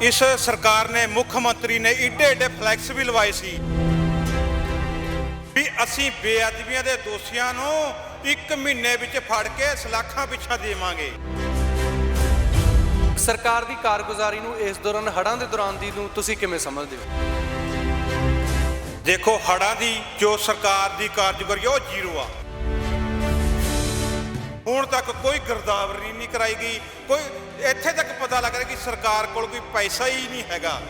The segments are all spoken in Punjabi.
ਇਸ ਸਰਕਾਰ ਨੇ ਮੁੱਖ ਮੰਤਰੀ ਨੇ ਏਡੇ ਏਡੇ ਫਲੈਕਸ ਵੀ ਲਵਾਏ ਸੀ ਵੀ ਅਸੀਂ ਬੇਅਦਬੀਆਂ ਦੇ ਦੋਸ਼ੀਆਂ ਨੂੰ ਇੱਕ ਮਹੀਨੇ ਵਿੱਚ ਫੜ ਕੇ ਸਲਾਖਾਂ ਪਿੱਛਾ ਦੇਵਾਂਗੇ। ਸਰਕਾਰ ਦੀ ਕਾਰਗੁਜ਼ਾਰੀ ਨੂੰ ਇਸ ਦੌਰਾਨ ਹੜ੍ਹਾਂ ਦੇ ਦੌਰਾਨ ਦੀ ਨੂੰ ਤੁਸੀਂ ਕਿਵੇਂ ਸਮਝਦੇ ਹੋ? ਦੇਖੋ ਹੜਾਂ ਦੀ ਜੋ ਸਰਕਾਰ ਦੀ ਕਾਰਜਕਾਰੀ ਉਹ ਜ਼ੀਰੋ ਆ। ਹੁਣ ਤੱਕ ਕੋਈ ਗਿਰਦਾਵਰੀ ਨਹੀਂ ਕਰਾਈ ਗਈ। ਕੋਈ ਇੱਥੇ ਤੱਕ ਪਤਾ ਲੱਗ ਰਿਹਾ ਕਿ ਸਰਕਾਰ ਕੋਲ ਕੋਈ ਪੈਸਾ ਹੀ ਨਹੀਂ ਹੈਗਾ।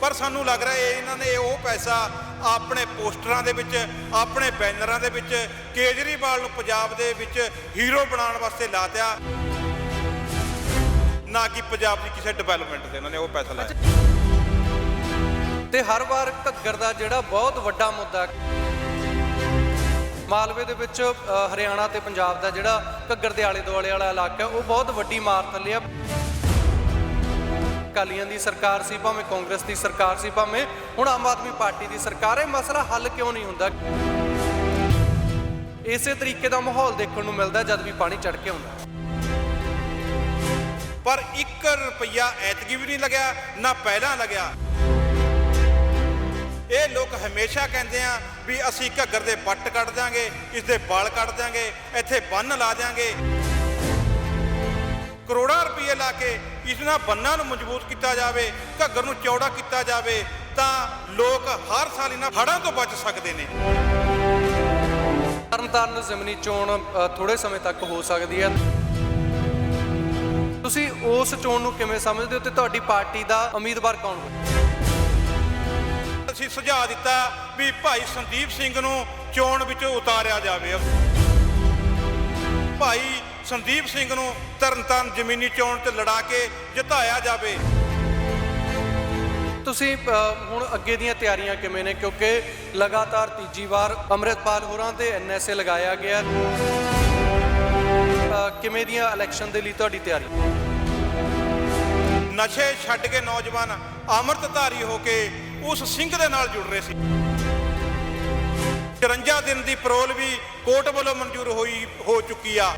ਪਰ ਸਾਨੂੰ ਲੱਗ ਰਿਹਾ ਇਹ ਇਹਨਾਂ ਨੇ ਉਹ ਪੈਸਾ ਆਪਣੇ ਪੋਸਟਰਾਂ ਦੇ ਵਿੱਚ, ਆਪਣੇ ਬੈਨਰਾਂ ਦੇ ਵਿੱਚ, ਕੇਜਰੀਵਾਲ ਨੂੰ ਪੰਜਾਬ ਦੇ ਵਿੱਚ ਹੀਰੋ ਬਣਾਉਣ ਵਾਸਤੇ ਲਾਤਿਆ ਨਾ ਕਿ ਪੰਜਾਬ ਦੀ ਕਿਸੇ ਡਿਵੈਲਪਮੈਂਟ ਤੇ ਇਹਨਾਂ ਨੇ ਉਹ ਪੈਸਾ ਲਾਇਆ। ਤੇ ਹਰ ਵਾਰ ਘੱਗਰ ਦਾ ਜਿਹੜਾ ਬਹੁਤ ਵੱਡਾ ਮੁੱਦਾ ਹੈ। ਮਾਲਵੇ ਦੇ ਵਿੱਚ ਹਰਿਆਣਾ ਤੇ ਪੰਜਾਬ ਦਾ ਜਿਹੜਾ ਘੱਗਰ ਦੇ ਆਲੇ ਦੁਆਲੇ ਵਾਲਾ ਇਲਾਕਾ ਉਹ ਬਹੁਤ ਵੱਡੀ ਮਾਰ ਥੱਲੇ ਅਕਾਲੀਆਂ ਦੀ ਸਰਕਾਰ ਸੀ, ਭਾਵੇਂ ਕਾਂਗਰਸ ਦੀ ਸਰਕਾਰ ਸੀ, ਭਾਵੇਂ ਹੁਣ ਆਮ ਆਦਮੀ ਪਾਰਟੀ ਦੀ ਸਰਕਾਰ ਹੈ ਇਹ ਮਸਲਾ ਹੱਲ ਕਿਉਂ ਨਹੀਂ ਹੁੰਦਾ? ਇਸੇ ਤਰੀਕੇ ਦਾ ਮਾਹੌਲ ਦੇਖਣ ਨੂੰ ਮਿਲਦਾ ਜਦ ਵੀ ਪਾਣੀ ਚੜ ਕੇ ਆਉਂਦਾ। ਪਰ 1 ਰੁਪਿਆ ਐਤਕੀ ਵੀ ਨਹੀਂ ਲੱਗਿਆ, ਨਾ ਪਹਿਲਾਂ ਲੱਗਿਆ। ਇਹ ਲੋਕ ਹਮੇਸ਼ਾ ਕਹਿੰਦੇ ਆ ਵੀ ਅਸੀਂ ਘੱਗਰ ਦੇ ਪੱਟ ਕੱਢ ਦਿਆਂਗੇ ਇਸ ਦੇ ਵਾਲ ਕੱਢ ਦਿਆਂਗੇ ਇੱਥੇ ਬੰਨ ਲਾ ਦਿਆਂਗੇ। ਕਰੋੜਾਂ ਰੁਪਏ ਲਾ ਕੇ ਇਸ ਨਾਲ ਬੰਨਾਂ ਨੂੰ ਮਜ਼ਬੂਤ ਕੀਤਾ ਜਾਵੇ ਘੱਗਰ ਨੂੰ ਚੌੜਾ ਕੀਤਾ ਜਾਵੇ ਤਾਂ ਲੋਕ ਹਰ ਸਾਲ ਇਹਨਾਂ ਹੜ੍ਹਾਂ ਤੋਂ ਬਚ ਸਕਦੇ ਨੇ। ਤਰਨਤਾਰਨ ਜ਼ਮਨੀ ਚੋਣ ਅ, ਥੋੜੇ ਸਮੇਂ ਤੱਕ ਹੋ ਸਕਦੀ ਹੈ। ਤੁਸੀਂ ਉਸ ਚੋਣ ਨੂੰ ਕਿਵੇਂ ਸਮਝਦੇ ਹੋ ਤੇ ਤੁਹਾਡੀ ਪਾਰਟੀ ਦਾ ਉਮੀਦਵਾਰ ਕੌਣ ਹੋਵੇ ਅਸੀਂ ਸੁਝਾਅ ਦਿੱਤਾ ਵੀ ਭਾਈ ਸੰਦੀਪ ਸਿੰਘ ਨੂੰ ਚੋਣ ਵਿੱਚੋਂ ਉਤਾਰਿਆ ਜਾਵੇ। ਭਾਈ ਸੰਦੀਪ ਸਿੰਘ ਨੂੰ ਤਰਨਤਾਰਨ ਜ਼ਮੀਨੀ ਚੋਣ ਤੇ ਲੜਾ ਕੇ ਜਿਤਾਇਆ ਜਾਵੇ। ਤੁਸੀਂ ਹੁਣ ਅੱਗੇ ਦੀਆਂ ਤਿਆਰੀਆਂ ਕਿਵੇਂ ਨੇ? ਕਿਉਂਕਿ ਲਗਾਤਾਰ ਤੀਜੀ ਵਾਰ ਅੰਮ੍ਰਿਤਪਾਲ ਹੋਰਾਂ ਤੇ ਐਨਐਸਏ ਲਗਾਇਆ ਗਿਆ। ਕਿਵੇਂ ਦੀਆਂ ਇਲੈਕਸ਼ਨ ਦੇ ਲਈ ਤੁਹਾਡੀ ਤਿਆਰੀ? ਨਸ਼ੇ ਛੱਡ ਕੇ ਨੌਜਵਾਨ ਅੰਮ੍ਰਿਤਧਾਰੀ ਹੋ ਕੇ ਉਸ ਸਿੰਘ ਦੇ ਨਾਲ ਜੁੜ ਰਹੇ ਸੀ। 54 ਦਿਨ ਦੀ ਪਰੋਲ ਵੀ ਕੋਰਟ ਵੱਲੋਂ ਮਨਜ਼ੂਰ ਹੋਈ, ਹੋ ਚੁੱਕੀ ਆ।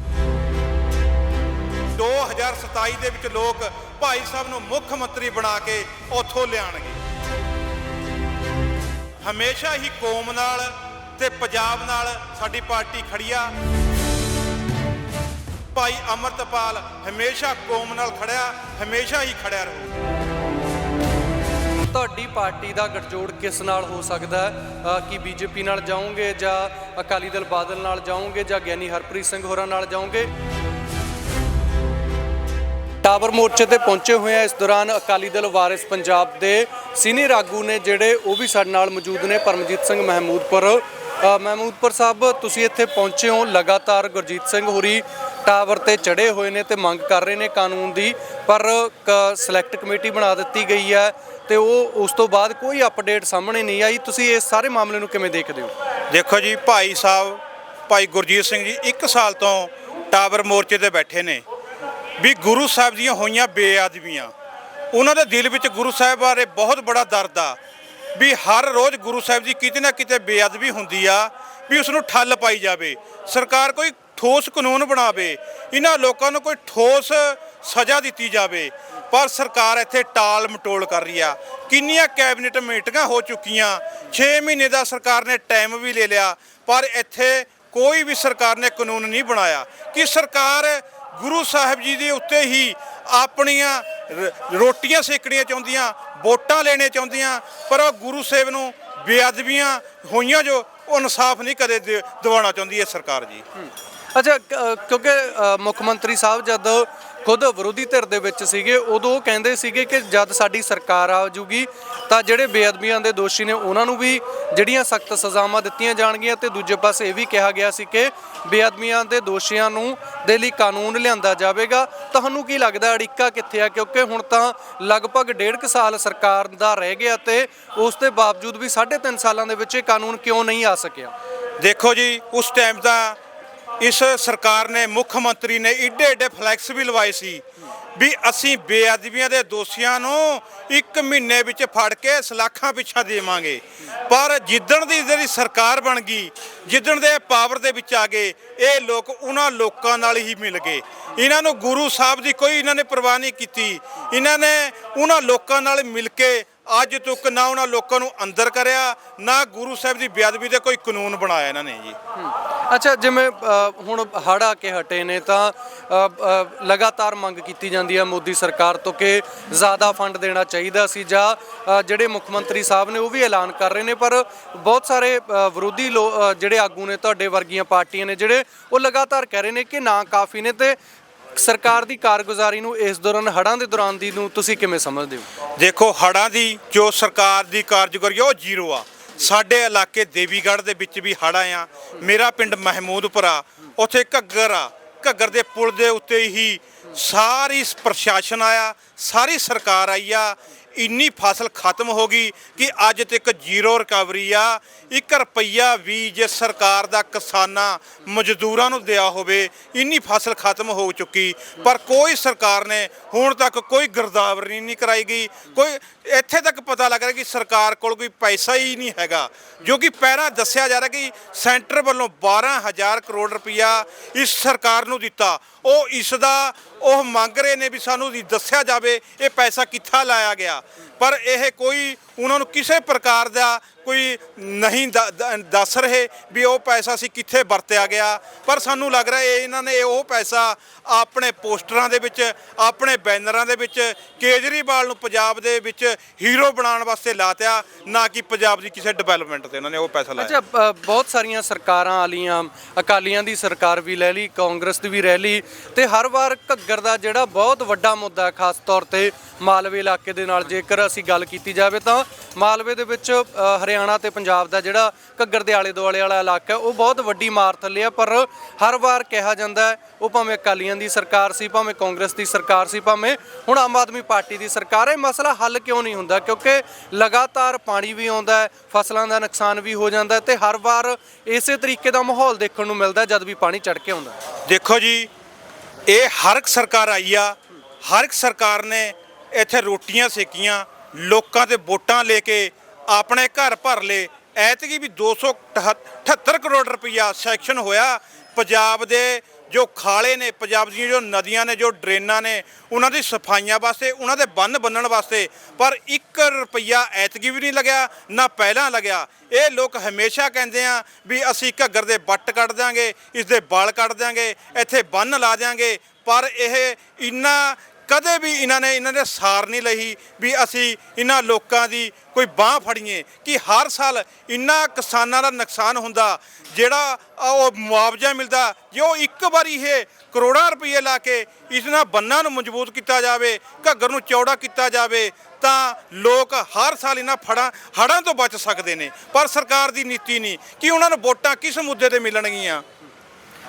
2027 ਦੇ ਵਿੱਚ ਲੋਕ ਭਾਈ ਸਾਹਿਬ ਨੂੰ ਮੁੱਖ ਮੰਤਰੀ ਬਣਾ ਕੇ ਉੱਥੋਂ ਲਿਆਣਗੇ ਹਮੇਸ਼ਾ ਹੀ ਕੌਮ ਨਾਲ ਤੇ ਪੰਜਾਬ ਨਾਲ ਸਾਡੀ ਪਾਰਟੀ ਖੜੀ ਆ। ਭਾਈ ਅਮਰਤਪਾਲ ਹਮੇਸ਼ਾ ਕੌਮ ਨਾਲ ਖੜਿਆ, ਹਮੇਸ਼ਾ ਹੀ ਖੜਿਆ ਰਹੂ। ਤੁਹਾਡੀ ਪਾਰਟੀ ਦਾ ਗੱਠਜੋੜ ਕਿਸ ਨਾਲ ਹੋ ਸਕਦਾ ਹੈ? ਅ, ਬੀਜੇਪੀ ਨਾਲ ਜਾਓਗੇ ਜਾਂ ਅਕਾਲੀ ਦਲ ਬਾਦਲ ਨਾਲ ਜਾਓਗੇ ਜਾਂ ਗਿਆਨੀ ਹਰਪ੍ਰੀਤ ਸਿੰਘ ਹੋਰਾਂ ਨਾਲ ਜਾਓਗੇ? ਟਾਵਰ ਮੋਰਚੇ ਤੇ ਪਹੁੰਚੇ ਹੋਏ ਆ ਇਸ ਦੌਰਾਨ ਅਕਾਲੀ ਦਲ ਵਾਰਿਸ ਪੰਜਾਬ ਦੇ ਸੀਨੀਅਰ ਆਗੂ ਨੇ ਜਿਹੜੇ ਉਹ ਵੀ ਸਾਡੇ ਨਾਲ ਮੌਜੂਦ ਨੇ ਪਰਮਜੀਤ ਸਿੰਘ ਮਹਿਮੂਦਪੁਰ। ਅ, ਮਹਿਮੂਦਪੁਰ ਸਾਹਿਬ ਤੁਸੀਂ ਇੱਥੇ ਪਹੁੰਚੇ ਹੋ। ਲਗਾਤਾਰ ਗੁਰਜੀਤ ਸਿੰਘ ਹੋਰੀ ਟਾਵਰ ਤੇ ਚੜੇ ਹੋਏ ਨੇ ਤੇ ਮੰਗ ਕਰ ਰਹੇ ਨੇ ਕਾਨੂੰਨ ਦੀ, ਪਰ ਸਿਲੈਕਟ ਕਮੇਟੀ ਬਣਾ ਦਿੱਤੀ ਗਈ ਹੈ ਤੇ ਉਹ ਉਸ ਤੋਂ ਬਾਅਦ ਕੋਈ ਅਪਡੇਟ ਸਾਹਮਣੇ ਨਹੀਂ ਆਈ। ਤੁਸੀਂ ਇਸ ਸਾਰੇ ਮਾਮਲੇ ਨੂੰ ਕਿਵੇਂ ਦੇਖਦੇ ਹੋ? ਦੇਖੋ ਜੀ, ਭਾਈ ਸਾਹਿਬ, ਭਾਈ ਗੁਰਜੀਤ ਸਿੰਘ ਜੀ 1 ਸਾਲ ਤੋਂ ਟਾਵਰ ਮੋਰਚੇ ਤੇ ਬੈਠੇ ਨੇ। ਵੀ ਗੁਰੂ ਸਾਹਿਬ ਦੀਆਂ ਹੋਈਆਂ ਬੇਅਦਬੀਆਂ, ਉਹਨਾਂ ਦੇ ਦਿਲ ਵਿੱਚ ਗੁਰੂ ਸਾਹਿਬ ਬਾਰੇ ਬਹੁਤ ਬੜਾ ਦਰਦ ਆ। ਵੀ ਹਰ ਰੋਜ਼ ਗੁਰੂ ਸਾਹਿਬ ਦੀ ਕਿਤੇ ਨਾ ਕਿਤੇ ਬੇਅਦਬੀ ਹੁੰਦੀ ਆ, ਵੀ ਉਸ ਨੂੰ ਠੱਲ ਪਾਈ ਜਾਵੇ। ਸਰਕਾਰ ਕੋਈ ਠੋਸ ਕਾਨੂੰਨ ਬਣਾਵੇ, ਇਹਨਾਂ ਲੋਕਾਂ ਨੂੰ ਕੋਈ ਠੋਸ ਸਜ਼ਾ ਦਿੱਤੀ ਜਾਵੇ। ਪਰ ਸਰਕਾਰ ਇੱਥੇ ਟਾਲ ਮਟੋਲ ਕਰ ਰਹੀ ਆ। ਕਿੰਨੀਆਂ ਕੈਬਨਿਟ ਮੀਟਿੰਗਾਂ ਹੋ ਚੁੱਕੀਆਂ 6 ਮਹੀਨੇ ਦਾ ਸਰਕਾਰ ਨੇ ਟਾਈਮ ਵੀ ਲੈ ਲਿਆ, ਪਰ ਇੱਥੇ ਕੋਈ ਵੀ ਸਰਕਾਰ ਨੇ ਕਾਨੂੰਨ ਨਹੀਂ ਬਣਾਇਆ। ਕਿ ਸਰਕਾਰ ਗੁਰੂ ਸਾਹਿਬ ਜੀ ਦੇ ਉੱਤੇ ਹੀ ਆਪਣੀਆਂ ਰ- ਰੋਟੀਆਂ ਸੇਕਣੀਆਂ ਚਾਹੁੰਦੀਆਂ, ਵੋਟਾਂ ਲੈਣੇ ਚਾਹੁੰਦੀਆਂ, ਪਰ ਉਹ ਗੁਰੂ ਸਾਹਿਬ ਨੂੰ ਬੇਅਦਬੀਆਂ ਹੋਈਆਂ ਜੋ ਉਹ ਇਨਸਾਫ ਨਹੀਂ ਕਦੇ ਦੇ- ਦਿਵਾਉਣਾ ਚਾਹੁੰਦੀ ਹੈ ਸਰਕਾਰ ਜੀ। ਅੱਛਾ ਕ- ਕਿਉਂਕਿ ਅ, ਮੁੱਖ ਮੰਤਰੀ ਸਾਹਿਬ ਜਦ ਖੁਦ ਵਿਰੋਧੀ ਧਿਰ ਦੇ ਵਿੱਚ ਸੀਗੇ ਉਦੋਂ ਉਹ ਕਹਿੰਦੇ ਸੀਗੇ ਕਿ ਜਦ ਸਾਡੀ ਸਰਕਾਰ ਆ ਜੂਗੀ ਤਾਂ ਜਿਹੜੇ ਬੇਅਦਬੀਆਂ ਦੇ ਦੋਸ਼ੀ ਨੇ ਉਹਨਾਂ ਨੂੰ ਵੀ ਜਿਹੜੀਆਂ ਸਖਤ ਸਜ਼ਾਵਾਂ ਦਿੱਤੀਆਂ ਜਾਣਗੀਆਂ ਤੇ ਦੂਜੇ ਪਾਸੇ ਇਹ ਵੀ ਕਿਹਾ ਗਿਆ ਸੀ ਕਿ ਬੇਅਦਬੀਆਂ ਦੇ ਦੋਸ਼ੀਆਂ ਨੂੰ ਦੇ ਲਈ ਕਾਨੂੰਨ ਲਿਆਂਦਾ ਜਾਵੇਗਾ। ਤੁਹਾਨੂੰ ਕੀ ਲੱਗਦਾ ਅੜਿੱਕਾ ਕਿੱਥੇ ਆ? ਕਿਉਂਕਿ ਹੁਣ ਤਾਂ ਲਗਭਗ ਡੇਢ ਕੁ ਸਾਲ ਸਰਕਾਰ ਦਾ ਰਹਿ ਗਿਆ ਤੇ ਉਸ ਦੇ ਬਾਵਜੂਦ ਵੀ 3.5 ਸਾਲਾਂ ਦੇ ਵਿੱਚ ਇਹ ਕਾਨੂੰਨ ਕਿਉਂ ਨਹੀਂ ਆ ਸਕਿਆ? ਦੇਖੋ ਜੀ ਉਸ ਟਾਈਮ ਤਾਂ ਇਸ ਸਰਕਾਰ ਨੇ, ਮੁੱਖ ਮੰਤਰੀ ਨੇ ਏਡੇ ਏਡੇ ਫਲੈਕਸ ਵੀ ਲਵਾਏ ਸੀ ਵੀ ਅਸੀਂ ਬੇਅਦਬੀਆਂ ਦੇ ਦੋਸ਼ੀਆਂ ਨੂੰ ਇੱਕ ਮਹੀਨੇ ਵਿੱਚ ਫੜ ਕੇ ਸਲਾਖਾਂ ਪਿੱਛਾ ਦੇਵਾਂਗੇ। ਪਰ ਜਿੱਦਣ ਦੀ ਜਿਹੜੀ ਸਰਕਾਰ ਬਣ ਗਈ, ਜਿੱਦਣ ਦੇ ਪਾਵਰ ਦੇ ਵਿੱਚ ਆ ਗਏ, ਇਹ ਲੋਕ ਉਹਨਾਂ ਲੋਕਾਂ ਨਾਲ ਹੀ ਮਿਲ ਗਏ। ਇਹਨਾਂ ਨੂੰ ਗੁਰੂ ਸਾਹਿਬ ਦੀ ਕੋਈ ਇਹਨਾਂ ਨੇ ਪਰਵਾਹ ਨਹੀਂ ਕੀਤੀ। ਇਹਨਾਂ ਨੇ ਉਹਨਾਂ ਲੋਕਾਂ ਨਾਲ ਮਿਲ ਕੇ ਅੱਜ ਤੱਕ ਨਾ ਉਹਨਾਂ ਲੋਕਾਂ ਨੂੰ ਅੰਦਰ ਕਰਿਆ, ਨਾ ਗੁਰੂ ਸਾਹਿਬ ਦੀ ਬੇਅਦਬੀ ਦੇ ਕੋਈ ਕਾਨੂੰਨ ਬਣਾਇਆ ਇਹਨਾਂ ਨੇ ਜੀ। ਅੱਛਾ, ਜਿਵੇਂ ਹੁਣ ਹੜ੍ਹ ਆ ਕੇ ਹਟੇ ਨੇ ਤਾਂ ਲਗਾਤਾਰ ਮੰਗ ਕੀਤੀ ਜਾਂਦੀ ਹੈ ਮੋਦੀ ਸਰਕਾਰ ਤੋਂ ਕਿ ਜ਼ਿਆਦਾ ਫੰਡ ਦੇਣਾ ਚਾਹੀਦਾ ਸੀ ਜਾਂ ਜਿਹੜੇ ਮੁੱਖ ਮੰਤਰੀ ਸਾਹਿਬ ਨੇ ਉਹ ਵੀ ਐਲਾਨ ਕਰ ਰਹੇ ਨੇ, ਪਰ ਬਹੁਤ ਸਾਰੇ ਵਿਰੋਧੀ ਲੋ- ਜਿਹੜੇ ਆਗੂ ਨੇ ਤੁਹਾਡੇ ਵਰਗੀਆਂ ਪਾਰਟੀਆਂ ਨੇ ਜਿਹੜੇ ਉਹ ਲਗਾਤਾਰ ਕਹਿ ਰਹੇ ਨੇ ਕਿ ਨਾ ਕਾਫੀ ਨੇ ਤੇ ਸਰਕਾਰ ਦੀ ਕਾਰਗੁਜ਼ਾਰੀ ਨੂੰ ਇਸ ਦੌਰਾਨ, ਹੜ੍ਹਾਂ ਦੇ ਦੌਰਾਨ ਦੀ ਨੂੰ ਤੁਸੀਂ ਕਿਵੇਂ ਸਮਝਦੇ ਹੋ? ਦੇਖੋ, ਹੜ੍ਹਾਂ ਦੀ ਜੋ ਸਰਕਾਰ ਦੀ ਕਾਰਜਕਾਰੀ ਆ, ਉਹ ਜ਼ੀਰੋ ਆ। ਸਾਡੇ ਇਲਾਕੇ ਦੇਵੀਗੜ੍ਹ ਦੇ ਵਿੱਚ ਵੀ ਹੜ੍ਹ ਆ। ਮੇਰਾ ਪਿੰਡ ਮਹਿਮੂਦਪੁਰਾ ਉੱਥੇ ਘੱਗਰ ਆ। ਘੱਗਰ ਦੇ ਪੁਲ ਦੇ ਉੱਤੇ ਹੀ ਸਾਰੀ ਪ੍ਰਸ਼ਾਸਨ ਆਇਆ, ਸਾਰੀ ਸਰਕਾਰ ਆਈ ਆ। ਇੰਨੀ ਫਸਲ ਖਤਮ ਹੋ ਗਈ ਕਿ ਅੱਜ ਤੱਕ ਜ਼ੀਰੋ ਰਿਕਵਰੀ ਆ। 1 ਰੁਪਈਆ ਵੀ ਜੇ ਸਰਕਾਰ ਦਾ ਕਿਸਾਨਾਂ ਮਜ਼ਦੂਰਾਂ ਨੂੰ ਦਿਆ ਹੋਵੇ, ਇੰਨੀ ਫਸਲ ਖਤਮ ਹੋ ਚੁੱਕੀ। ਪਰ ਕੋਈ ਸਰਕਾਰ ਨੇ ਹੁਣ ਤੱਕ ਕੋਈ ਗਿਰਦਾਵਰੀ ਨਹੀਂ ਕਰਾਈ ਗਈ। ਕੋਈ ਇੱਥੇ ਤੱਕ ਪਤਾ ਲੱਗ ਰਿਹਾ ਕਿ ਸਰਕਾਰ ਕੋਲ ਕੋਈ ਪੈਸਾ ਹੀ ਨਹੀਂ ਹੈਗਾ, ਜੋ ਕਿ ਪਹਿਲਾਂ ਦੱਸਿਆ ਜਾ ਰਿਹਾ ਕਿ ਸੈਂਟਰ ਵੱਲੋਂ 12000 ਕਰੋੜ ਰੁਪਈਆ ਇਸ ਸਰਕਾਰ ਨੂੰ ਦਿੱਤਾ। ਉਹ ਇਸ ਦਾ ਉਹ ਮੰਗ ਰਹੇ ਨੇ ਵੀ ਸਾਨੂੰ ਦੱਸਿਆ ਜਾਵੇ ਇਹ ਪੈਸਾ ਕਿੱਥਾ ਲਾਇਆ ਗਿਆ। ਪਰ ਇਹ ਕੋਈ ਉਹਨਾਂ ਨੂੰ ਕਿਸੇ ਪ੍ਰਕਾਰ ਦਾ ਕੋਈ ਨਹੀਂ ਦ- ਦੱਸ ਰਹੇ ਵੀ ਉਹ ਪੈਸਾ ਸੀ ਕਿੱਥੇ ਵਰਤਿਆ ਗਿਆ। ਪਰ ਸਾਨੂੰ ਲੱਗ ਰਿਹਾ ਇਹ ਇਹਨਾਂ ਨੇ ਉਹ ਪੈਸਾ ਆਪਣੇ ਪੋਸਟਰਾਂ ਦੇ ਵਿੱਚ, ਆਪਣੇ ਬੈਨਰਾਂ ਦੇ ਵਿੱਚ, ਕੇਜਰੀਵਾਲ ਨੂੰ ਪੰਜਾਬ ਦੇ ਵਿੱਚ ਹੀਰੋ ਬਣਾਉਣ ਵਾਸਤੇ ਲਾਤਿਆ ਨਾ ਕਿ ਪੰਜਾਬ ਦੀ ਕਿਸੇ ਡਿਵੈਲਪਮੈਂਟ ਤੇ ਉਹਨਾਂ ਨੇ ਉਹ ਪੈਸਾ ਲਾਇਆ। ਅੱਛਾ ਬਹੁਤ ਸਾਰੀਆਂ ਸਰਕਾਰਾਂ ਆਲੀਆਂ ਅਕਾਲੀਆਂ ਦੀ ਸਰਕਾਰ ਵੀ ਲੈ ਲਈ, ਕਾਂਗਰਸ ਦੀ ਵੀ ਰਹਿ ਲਈ ਤੇ ਹਰ ਵਾਰ ਘੱਗਰ ਦਾ ਜਿਹੜਾ ਬਹੁਤ ਵੱਡਾ ਮੁੱਦਾ ਖਾਸ ਤੌਰ ਤੇ ਮਾਲਵੇ ਇਲਾਕੇ ਦੇ ਨਾਲ ਜੇਕਰ ਅਸੀਂ ਗੱਲ ਕੀਤੀ ਜਾਵੇ ਤਾਂ ਮਾਲਵੇ ਦੇ ਵਿੱਚ ਹਰਿਆਣਾ ਤੇ ਪੰਜਾਬ ਦਾ ਜਿਹੜਾ ਘੱਗਰ ਦੇ ਆਲੇ ਦੁਆਲੇ ਵਾਲਾ ਇਲਾਕਾ ਉਹ ਬਹੁਤ ਵੱਡੀ ਮਾਰ ਥੱਲੇ ਆ, ਪਰ ਹਰ ਵਾਰ ਕਿਹਾ ਜਾਂਦਾ ਹੈ, ਉਹ ਭਾਵੇਂ ਅਕਾਲੀਆਂ ਦੀ ਸਰਕਾਰ ਸੀ, ਭਾਵੇਂ ਕਾਂਗਰਸ ਦੀ ਸਰਕਾਰ ਸੀ, ਭਾਵੇਂ ਹੁਣ ਆਮ ਆਦਮੀ ਪਾਰਟੀ ਦੀ ਸਰਕਾਰ ਹੈ, ਇਹ ਮਸਲਾ ਹੱਲ ਕਿਉਂ ਨਹੀਂ ਹੁੰਦਾ? ਕਿਉਂਕਿ ਲਗਾਤਾਰ ਪਾਣੀ ਵੀ ਆਉਂਦਾ ਹੈ, ਫਸਲਾਂ ਦਾ ਨੁਕਸਾਨ ਵੀ ਹੋ ਜਾਂਦਾ ਹੈ ਤੇ ਹਰ ਵਾਰ ਇਸੇ ਤਰੀਕੇ ਦਾ ਮਾਹੌਲ ਦੇਖਣ ਨੂੰ ਮਿਲਦਾ ਜਦ ਵੀ ਪਾਣੀ ਚੜ ਕੇ ਆਉਂਦਾ ਦੇਖੋ ਜੀ, ਇਹ ਹਰ ਇੱਕ ਸਰਕਾਰ ਆਈ ਆ, ਹਰ ਇੱਕ ਸਰਕਾਰ ਨੇ ਇੱਥੇ ਰੋਟੀਆਂ ਸੇਕੀਆਂ ਲੋਕਾਂ ਤੇ ਵੋਟਾਂ ਲੈ ਕੇ ਆਪਣੇ ਘਰ ਭਰ ਲਏ। ਐਤਕੀ ਵੀ 278 ਕਰੋੜ ਰੁਪਈਆ ਸੈਕਸ਼ਨ ਹੋਇਆ। ਪੰਜਾਬ ਦੇ ਜੋ ਖਾਲੇ ਨੇ, ਪੰਜਾਬ ਦੀਆਂ ਜੋ ਨਦੀਆਂ ਨੇ, ਜੋ ਡਰੇਨਾਂ ਨੇ, ਉਹਨਾਂ ਦੀ ਸਫਾਈਆਂ ਵਾਸਤੇ, ਉਹਨਾਂ ਦੇ ਬੰਨ ਬੰਨਣ ਵਾਸਤੇ ਪਰ 1 ਰੁਪਈਆ ਐਤਕੀ ਵੀ ਨਹੀਂ ਲੱਗਿਆ, ਨਾ ਪਹਿਲਾਂ ਲੱਗਿਆ। ਇਹ ਲੋਕ ਹਮੇਸ਼ਾ ਕਹਿੰਦੇ ਆ ਵੀ ਅਸੀਂ ਘੱਗਰ ਦੇ ਵੱਟ ਕੱਢ ਦਿਆਂਗੇ ਇਸ ਦੇ ਵਾਲ ਕੱਢ ਦਿਆਂਗੇ, ਇੱਥੇ ਬੰਨ ਲਾ ਦਿਆਂਗੇ। ਪਰ ਇਹ ਇੰਨਾ ਕਦੇ ਵੀ ਇਹਨਾਂ ਨੇ ਇਹਨਾਂ ਨੇ ਸਾਰ ਨਹੀਂ ਲਈ ਵੀ ਅਸੀਂ ਇਹਨਾਂ ਲੋਕਾਂ ਦੀ ਕੋਈ ਬਾਹ ਫੜੀਏ ਕਿ ਹਰ ਸਾਲ ਇੰਨਾ ਕਿਸਾਨਾਂ ਦਾ ਨੁਕਸਾਨ ਹੁੰਦਾ, ਜਿਹੜਾ ਉਹ ਮੁਆਵਜ਼ਾ ਮਿਲਦਾ, ਜੇ ਉਹ ਇੱਕ ਵਾਰੀ ਇਹ ਕਰੋੜਾਂ ਰੁਪਏ ਲਾ ਕੇ ਇਸ ਨਾਲ ਬੰਨਾਂ ਨੂੰ ਮਜ਼ਬੂਤ ਕੀਤਾ ਜਾਵੇ, ਘੱਗਰ ਨੂੰ ਚੌੜਾ ਕੀਤਾ ਜਾਵੇ, ਤਾਂ ਲੋਕ ਹਰ ਸਾਲ ਇਹਨਾਂ ਫੜਾਂ ਹੜਾਂ ਤੋਂ ਬਚ ਸਕਦੇ ਨੇ। ਪਰ ਸਰਕਾਰ ਦੀ ਨੀਤੀ ਨਹੀਂ ਕਿ ਉਹਨਾਂ ਨੂੰ ਵੋਟਾਂ ਕਿਸ ਮੁੱਦੇ ਤੇ ਮਿਲਣਗੀਆਂ?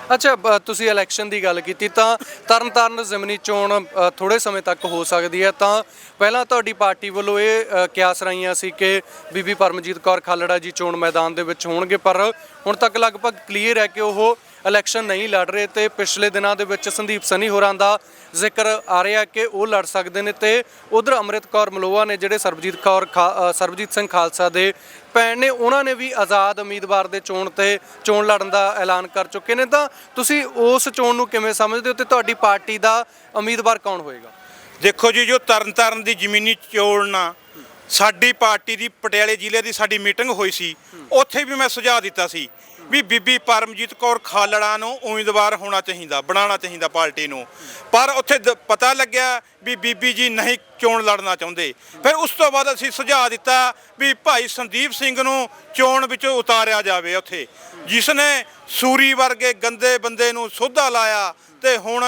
ਅੱਛਾ ਬ- ਤੁਸੀਂ ਇਲੈਕਸ਼ਨ ਦੀ ਗੱਲ ਕੀਤੀ ਤਾਂ ਤਰਨਤਾਰਨ ਜ਼ਿਮਨੀ ਚੋਣ ਅ, ਥੋੜੇ ਸਮੇਂ ਤੱਕ ਹੋ ਸਕਦੀ ਹੈ। ਤਾਂ ਪਹਿਲਾਂ ਤੁਹਾਡੀ ਪਾਰਟੀ ਵੱਲੋਂ ਇਹ ਅ, ਕਿਆਸ ਰਹੀਆਂ ਸੀ ਕਿ ਬੀਬੀ ਪਰਮਜੀਤ ਕੌਰ ਖਾਲੜਾ ਜੀ ਚੋਣ ਮੈਦਾਨ ਦੇ ਵਿੱਚ ਹੋਣਗੇ ਪਰ ਹੁਣ ਤੱਕ ਲਗਭਗ ਕਲੀਅਰ ਹੈ ਕਿ ਉਹ ਇਲੈਕਸ਼ਨ ਨਹੀਂ ਲੜ ਰਹੇ ਤੇ ਪਿਛਲੇ ਦਿਨਾਂ ਦੇ ਵਿੱਚ ਸੰਦੀਪ ਸਨੀ ਹੋਰਾਂ ਦਾ ਜ਼ਿਕਰ ਆ ਰਿਹਾ ਕਿ ਉਹ ਲੜ ਸਕਦੇ ਨੇ ਤੇ ਉਧਰ ਅੰਮ੍ਰਿਤ ਕੌਰ ਮਲੋਆ ਨੇ ਜਿਹੜੇ ਸਰਬਜੀਤ ਕੌਰ ਖਾ- ਸਰਬਜੀਤ ਸਿੰਘ ਖਾਲਸਾ ਦੇ ਭੈਣ ਨੇ, ਉਹਨਾਂ ਨੇ ਵੀ ਆਜ਼ਾਦ ਉਮੀਦਵਾਰ ਦੇ ਚੋਣ ਤੇ ਚੋਣ ਲੜਨ ਦਾ ਐਲਾਨ ਕਰ ਚੁੱਕੇ ਨੇ। ਤਾਂ ਤੁਸੀਂ ਉਸ ਚੋਣ ਨੂੰ ਕਿਵੇਂ ਸਮਝਦੇ ਹੋ ਤੇ ਤੁਹਾਡੀ ਪਾਰਟੀ ਦਾ ਉਮੀਦਵਾਰ ਕੌਣ ਹੋਏਗਾ? ਦੇਖੋ ਜੀ, ਜੋ ਤਰਨਤਾਰਨ ਦੀ ਜ਼ਮੀਨੀ ਚੋਣ ਨਾ ਸਾਡੀ ਪਾਰਟੀ ਦੀ ਪਟਿਆਲੇ ਜ਼ਿਲ੍ਹੇ ਦੀ ਸਾਡੀ ਮੀਟਿੰਗ ਹੋਈ ਸੀ, ਉੱਥੇ ਵੀ ਮੈਂ ਸੁਝਾਅ ਦਿੱਤਾ ਸੀ ਵੀ ਬੀਬੀ ਪਰਮਜੀਤ ਕੌਰ ਖਾਲੜਾ ਨੂੰ ਉਮੀਦਵਾਰ ਹੋਣਾ ਚਾਹੀਦਾ, ਬਣਾਉਣਾ ਚਾਹੀਦਾ ਪਾਰਟੀ ਨੂੰ। ਪਰ ਉੱਥੇ ਦ- ਪਤਾ ਲੱਗਿਆ ਵੀ ਬੀਬੀ ਜੀ ਨਹੀਂ ਚੋਣ ਲੜਨਾ ਚਾਹੁੰਦੇ। ਫਿਰ ਉਸ ਤੋਂ ਬਾਅਦ ਅਸੀਂ ਸੁਝਾਅ ਦਿੱਤਾ ਵੀ ਭਾਈ ਸੰਦੀਪ ਸਿੰਘ ਨੂੰ ਚੋਣ ਵਿੱਚੋਂ ਉਤਾਰਿਆ ਜਾਵੇ ਉੱਥੇ। ਜਿਸ ਨੇ ਸੂਰੀ ਵਰਗੇ ਗੰਦੇ ਬੰਦੇ ਨੂੰ ਸੋਧਾ ਲਾਇਆ ਤੇ ਹੁਣ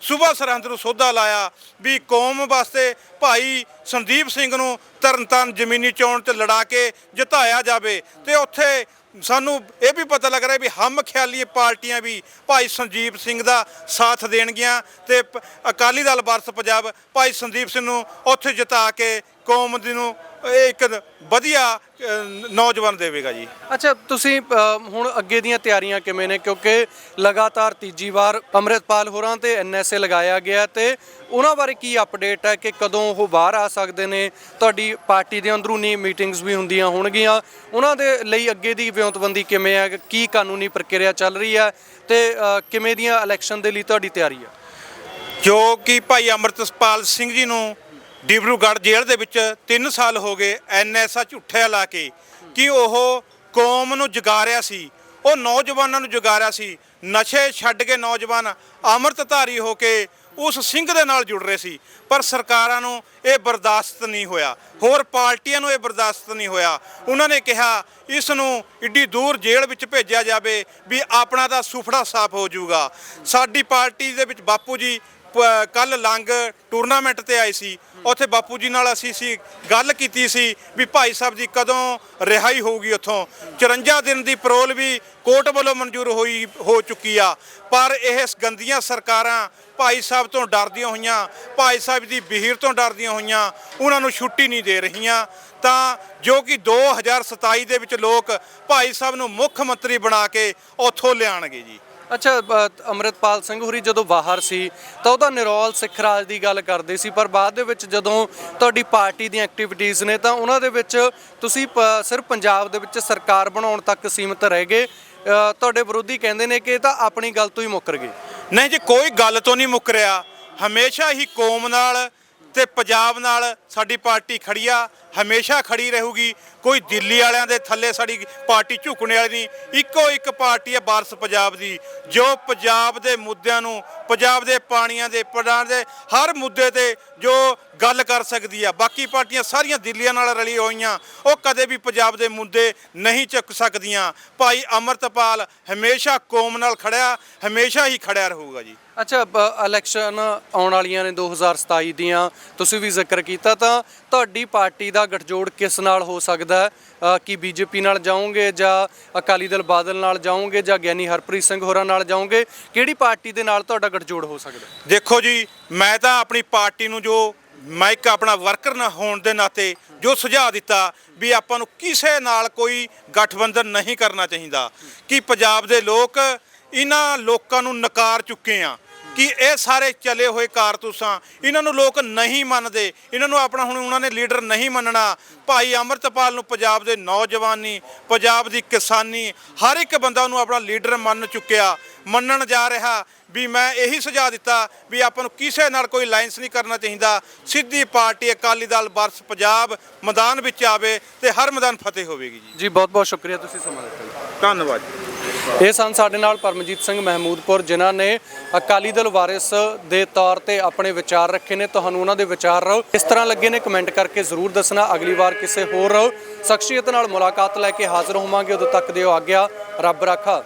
ਸੂਬਾ ਸਰਹੰਦ ਨੂੰ ਸੋਧਾ ਲਾਇਆ ਵੀ ਕੌਮ ਵਾਸਤੇ ਭਾਈ ਸੰਦੀਪ ਸਿੰਘ ਨੂੰ ਤਰਨਤਾਰਨ ਜ਼ਮੀਨੀ ਚੋਣ ਤੇ ਲੜਾ ਕੇ ਜਿਤਾਇਆ ਜਾਵੇ। ਤੇ ਉੱਥੇ ਸਾਨੂੰ ਇਹ ਵੀ ਪਤਾ ਲੱਗ ਰਿਹਾ ਵੀ ਹਮ ਖਿਆਲੀ ਪਾਰਟੀਆਂ ਵੀ ਭਾਈ ਸੰਜੀਵ ਸਿੰਘ ਦਾ ਸਾਥ ਦੇਣਗੀਆਂ ਤੇ ਪ- ਅਕਾਲੀ ਦਲ ਵਾਰਸ ਪੰਜਾਬ ਭਾਈ ਸੰਦੀਪ ਸਿੰਘ ਨੂੰ ਉੱਥੇ ਜਿਤਾ ਕੇ ਕੌਮ ਦੀ ਨੂੰ ਇਹ ਇੱਕ ਵਧੀਆ ਅ, ਨੌਜਵਾਨ ਦੇਵੇਗਾ ਜੀ। ਅੱਛਾ ਤੁਸੀਂ ਅ, ਹੁਣ ਅੱਗੇ ਦੀਆਂ ਤਿਆਰੀਆਂ ਕਿਵੇਂ ਨੇ? ਕਿਉਂਕਿ ਲਗਾਤਾਰ ਤੀਜੀ ਵਾਰ ਅੰਮ੍ਰਿਤਪਾਲ ਹੋਰਾਂ ਤੇ ਐਨਐਸਏ ਲਗਾਇਆ ਗਿਆ ਤੇ ਉਹਨਾਂ ਬਾਰੇ ਕੀ ਅਪਡੇਟ ਹੈ ਕਿ ਕਦੋਂ ਉਹ ਬਾਹਰ ਆ ਸਕਦੇ ਨੇ? ਤੁਹਾਡੀ ਪਾਰਟੀ ਦੇ ਅੰਦਰੂਨੀ ਮੀਟਿੰਗਸ ਵੀ ਹੁੰਦੀਆਂ ਹੋਣਗੀਆਂ। ਉਹਨਾਂ ਦੇ ਲਈ ਅੱਗੇ ਦੀ ਵਿਉਂਤਬੰਦੀ ਕਿਵੇਂ ਹੈ? ਕੀ ਕਾਨੂੰਨੀ ਪ੍ਰਕਿਰਿਆ ਚੱਲ ਰਹੀ ਹੈ? ਤੇ ਅ, ਕਿਵੇਂ ਦੀਆਂ ਇਲੈਕਸ਼ਨ ਦੇ ਲਈ ਤੁਹਾਡੀ ਤਿਆਰੀ ਹੈ? ਜੋ ਕਿ ਭਾਈ ਅੰਮ੍ਰਿਤਪਾਲ ਸਿੰਘ ਜੀ ਨੂੰ ਡਿਬਰੂਗੜ੍ਹ ਜੇਲ੍ਹ ਦੇ ਵਿੱਚ 3 ਸਾਲ ਹੋ ਗਏ ਐਨਐਸਆ ਝੂਠਿਆ ਲਾ ਕੇ ਕਿ ਉਹ ਕੌਮ ਨੂੰ ਜਗਾ ਰਿਹਾ ਸੀ, ਉਹ ਨੌਜਵਾਨਾਂ ਨੂੰ ਜਗਾ ਰਿਹਾ ਸੀ, ਨਸ਼ੇ ਛੱਡ ਕੇ ਨੌਜਵਾਨ ਅੰਮ੍ਰਿਤਧਾਰੀ ਹੋ ਕੇ ਉਸ ਸਿੰਘ ਦੇ ਨਾਲ ਜੁੜ ਰਹੇ ਸੀ, ਪਰ ਸਰਕਾਰਾਂ ਨੂੰ ਇਹ ਬਰਦਾਸ਼ਤ ਨਹੀਂ ਹੋਇਆ, ਹੋਰ ਪਾਰਟੀਆਂ ਨੂੰ ਇਹ ਬਰਦਾਸ਼ਤ ਨਹੀਂ ਹੋਇਆ। ਉਹਨਾਂ ਨੇ ਕਿਹਾ, ਇਸ ਨੂੰ ਇੱਡੀ ਦੂਰ ਜੇਲ੍ਹ ਵਿੱਚ ਭੇਜਿਆ ਜਾਵੇ ਵੀ ਆਪਣਾ ਦਾ ਸੁਫੜਾ ਸਾਫ਼ ਹੋ ਜਾਊਗਾ। ਸਾਡੀ ਪਾਰਟੀ ਦੇ ਵਿੱਚ ਬਾਪੂ ਜੀ ਕੱਲ ਲੰਗ ਟੂਰਨਾਮੈਂਟ ਤੇ ਆਏ ਸੀ ਉੱਥੇ ਬਾਪੂ ਜੀ ਨਾਲ ਅਸੀਂ ਸੀ, ਗੱਲ ਕੀਤੀ ਸੀ ਵੀ ਭਾਈ ਸਾਹਿਬ ਦੀ ਕਦੋਂ ਰਿਹਾਈ ਹੋਊਗੀ ਉੱਥੋਂ। 54 ਦਿਨ ਦੀ ਪਰੋਲ ਵੀ ਕੋਰਟ ਵੱਲੋਂ ਮਨਜ਼ੂਰ ਹੋਈ, ਹੋ ਚੁੱਕੀ ਆ। ਪਰ ਇਹ ਗੰਦੀਆਂ ਸਰਕਾਰਾਂ ਭਾਈ ਸਾਹਿਬ ਤੋਂ ਡਰਦੀਆਂ ਹੋਈਆਂ, ਭਾਈ ਸਾਹਿਬ ਦੀ ਬਹੀਰ ਤੋਂ ਡਰਦੀਆਂ ਹੋਈਆਂ, ਉਹਨਾਂ ਨੂੰ ਛੁੱਟੀ ਨਹੀਂ ਦੇ ਰਹੀਆਂ। ਤਾਂ ਜੋ ਕਿ 2027 ਦੇ ਵਿੱਚ ਲੋਕ ਭਾਈ ਸਾਹਿਬ ਨੂੰ ਮੁੱਖ ਮੰਤਰੀ ਬਣਾ ਕੇ ਉੱਥੋਂ ਲਿਆਣਗੇ ਜੀ। ਅੱਛਾ ਬ ਅੰਮ੍ਰਿਤਪਾਲ ਸਿੰਘ ਹੁਰੀ ਜਦੋਂ ਬਾਹਰ ਸੀ ਤਾਂ ਉਹਦਾ ਨਿਰੋਲ ਸਿੱਖ ਰਾਜ ਦੀ ਗੱਲ ਕਰਦੇ ਸੀ ਪਰ ਬਾਅਦ ਦੇ ਵਿੱਚ ਜਦੋਂ ਤੁਹਾਡੀ ਪਾਰਟੀ ਦੀਆਂ ਐਕਟੀਵਿਟੀਜ਼ ਨੇ ਤਾਂ ਉਹਨਾਂ ਦੇ ਵਿੱਚ ਤੁਸੀਂ ਪ- ਸਿਰਫ ਪੰਜਾਬ ਦੇ ਵਿੱਚ ਸਰਕਾਰ ਬਣਾਉਣ ਤੱਕ ਸੀਮਿਤ ਰਹਿ ਗਏ। ਅ, ਤੁਹਾਡੇ ਵਿਰੋਧੀ ਕਹਿੰਦੇ ਨੇ ਕਿ ਇਹ ਤਾਂ ਆਪਣੀ ਗੱਲ ਤੋਂ ਹੀ ਮੁੱਕਰ ਗਏ। ਨਹੀਂ ਜੀ ਕੋਈ ਗੱਲ ਤੋਂ ਨਹੀਂ ਮੁੱਕਰਿਆ ਹਮੇਸ਼ਾ ਹੀ ਕੌਮ ਨਾਲ ਤੇ ਪੰਜਾਬ ਨਾਲ ਸਾਡੀ ਪਾਰਟੀ ਖੜੀ ਆ, ਹਮੇਸ਼ਾ ਖੜੀ ਰਹੂਗੀ। ਕੋਈ ਦਿੱਲੀ ਵਾਲਿਆਂ ਦੇ ਥੱਲੇ ਸਾਡੀ ਪਾਰਟੀ ਝੁਕਣ ਵਾਲੀ ਨਹੀਂ। ਇੱਕੋ ਇੱਕ ਪਾਰਟੀ ਹੈ ਵਾਰਸ ਪੰਜਾਬ ਦੀ, ਜੋ ਪੰਜਾਬ ਦੇ ਮੁੱਦਿਆਂ ਨੂੰ, ਪੰਜਾਬ ਦੇ ਪਾਣੀਆਂ ਦੇ ਪੜਾਂ ਦੇ ਹਰ ਮੁੱਦੇ ਤੇ ਜੋ ਗੱਲ ਕਰ ਸਕਦੀ ਆ। ਬਾਕੀ ਪਾਰਟੀਆਂ ਸਾਰੀਆਂ ਦਿੱਲੀਆਂ ਨਾਲ ਰਲੀ ਹੋਈਆਂ, ਉਹ ਕਦੇ ਵੀ ਪੰਜਾਬ ਦੇ ਮੁੱਦੇ ਨਹੀਂ ਚੁੱਕ ਸਕਦੀਆਂ। ਭਾਈ ਅਮਰਤਪਾਲ ਹਮੇਸ਼ਾ ਕੌਮ ਨਾਲ ਖੜਿਆ, ਹਮੇਸ਼ਾ ਹੀ ਖੜਿਆ ਰਹੂਗਾ ਜੀ। ਅੱਛਾ, ਬ- ਇਲੈਕਸ਼ਨ ਆਉਣ ਵਾਲੀਆਂ ਨੇ 2027 ਦੀਆਂ। ਤੁਸੀਂ ਵੀ ਜ਼ਿਕਰ ਕੀਤਾ ਤਾਂ ਤਾਂ ਤੁਹਾਡੀ ਪਾਰਟੀ ਦਾ ਗਠਜੋੜ ਕਿਸ ਨਾਲ ਹੋ ਸਕਦਾ ਹੈ? ਅ, ਕੀ ਬੀਜੇਪੀ ਨਾਲ ਜਾਓਗੇ ਜਾਂ ਅਕਾਲੀ ਦਲ ਬਾਦਲ ਨਾਲ ਜਾਓਗੇ ਜਾਂ ਗਿਆਨੀ ਹਰਪ੍ਰੀਤ ਸਿੰਘ ਹੋਰਾਂ ਨਾਲ ਜਾਓਗੇ? ਕਿਹੜੀ ਪਾਰਟੀ ਦੇ ਨਾਲ ਤੁਹਾਡਾ ਗਠਜੋੜ ਹੋ ਸਕਦਾ ਦੇਖੋ ਜੀ ਮੈਂ ਤਾਂ ਆਪਣੀ ਪਾਰਟੀ ਨੂੰ ਜੋ ਮੈਂ ਇੱਕ ਆਪਣਾ ਵਰਕਰ ਨਾ ਹੋਣ ਦੇ ਨਾਤੇ ਜੋ ਸੁਝਾਅ ਦਿੱਤਾ ਵੀ ਆਪਾਂ ਨੂੰ ਕਿਸੇ ਨਾਲ ਕੋਈ ਗਠਬੰਧਨ ਨਹੀਂ ਕਰਨਾ ਚਾਹੀਦਾ। ਕਿ ਪੰਜਾਬ ਦੇ ਲੋਕ ਇਹਨਾਂ ਲੋਕਾਂ ਨੂੰ ਨਕਾਰ ਚੁੱਕੇ ਆ? ਕਿ ਇਹ ਸਾਰੇ ਚਲੇ ਹੋਏ ਕਾਰਤੂਸਾਂ ਇਹਨਾਂ ਨੂੰ ਲੋਕ ਨਹੀਂ ਮੰਨਦੇ। ਇਹਨਾਂ ਨੂੰ ਆਪਣਾ ਹੁਣ ਉਹਨਾਂ ਨੇ ਲੀਡਰ ਨਹੀਂ ਮੰਨਣਾ। ਭਾਈ ਅਮਰਤਪਾਲ ਨੂੰ ਪੰਜਾਬ ਦੇ ਨੌਜਵਾਨੀ ਪੰਜਾਬ ਦੀ ਕਿਸਾਨੀ ਹਰ ਇੱਕ ਬੰਦਾ ਉਹਨੂੰ ਆਪਣਾ ਲੀਡਰ ਮੰਨ ਚੁੱਕਿਆ ਮੰਨਣ ਜਾ ਰਿਹਾ ਵੀ ਮੈਂ ਇਹੀ ਸੁਝਾਅ ਦਿੱਤਾ ਵੀ ਆਪਾਂ ਨੂੰ ਕਿਸੇ ਨਾਲ ਕੋਈ ਲਾਈਨਸ ਨਹੀਂ ਕਰਨਾ ਚਾਹੀਦਾ। ਸਿੱਧੀ ਪਾਰਟੀ ਅਕਾਲੀ ਦਲ ਬਰਸ ਪੰਜਾਬ ਮੈਦਾਨ ਵਿੱਚ ਆਵੇ ਤੇ ਹਰ ਮੈਦਾਨ ਫਤਿਹ ਹੋਵੇਗੀ ਜੀ। ਜੀ ਬਹੁਤ ਬਹੁਤ ਸ਼ੁਕਰੀਆ ਤੁਸੀਂ ਸਮਾਂ ਦਿੱਤਾ ਧੰਨਵਾਦ ਜੀ। ਇਹ ਸਨ ਸਾਡੇ ਨਾਲ ਪਰਮਜੀਤ ਸਿੰਘ ਮਹਿਮੂਦਪੁਰ, ਜਿਨ੍ਹਾਂ ਨੇ ਅਕਾਲੀ ਦਲ ਵਾਰਿਸ ਦੇ ਤੌਰ ਤੇ ਆਪਣੇ ਵਿਚਾਰ ਰੱਖੇ ਨੇ। ਤੁਹਾਨੂੰ ਉਹਨਾਂ ਦੇ ਵਿਚਾਰ ਇਸ ਤਰ੍ਹਾਂ ਲੱਗੇ ਨੇ, ਕਮੈਂਟ ਕਰਕੇ ਜ਼ਰੂਰ ਦੱਸਣਾ। ਅਗਲੀ ਵਾਰ ਕਿਸੇ ਹੋਰ ਸ਼ਖਸੀਅਤ ਨਾਲ ਮੁਲਾਕਾਤ ਲੈ ਕੇ ਹਾਜ਼ਰ ਹੋਵਾਂਗੇ। ਉਦੋਂ ਤੱਕ ਦਿਓ ਆਗਿਆ, ਰੱਬ ਰਾਖਾ।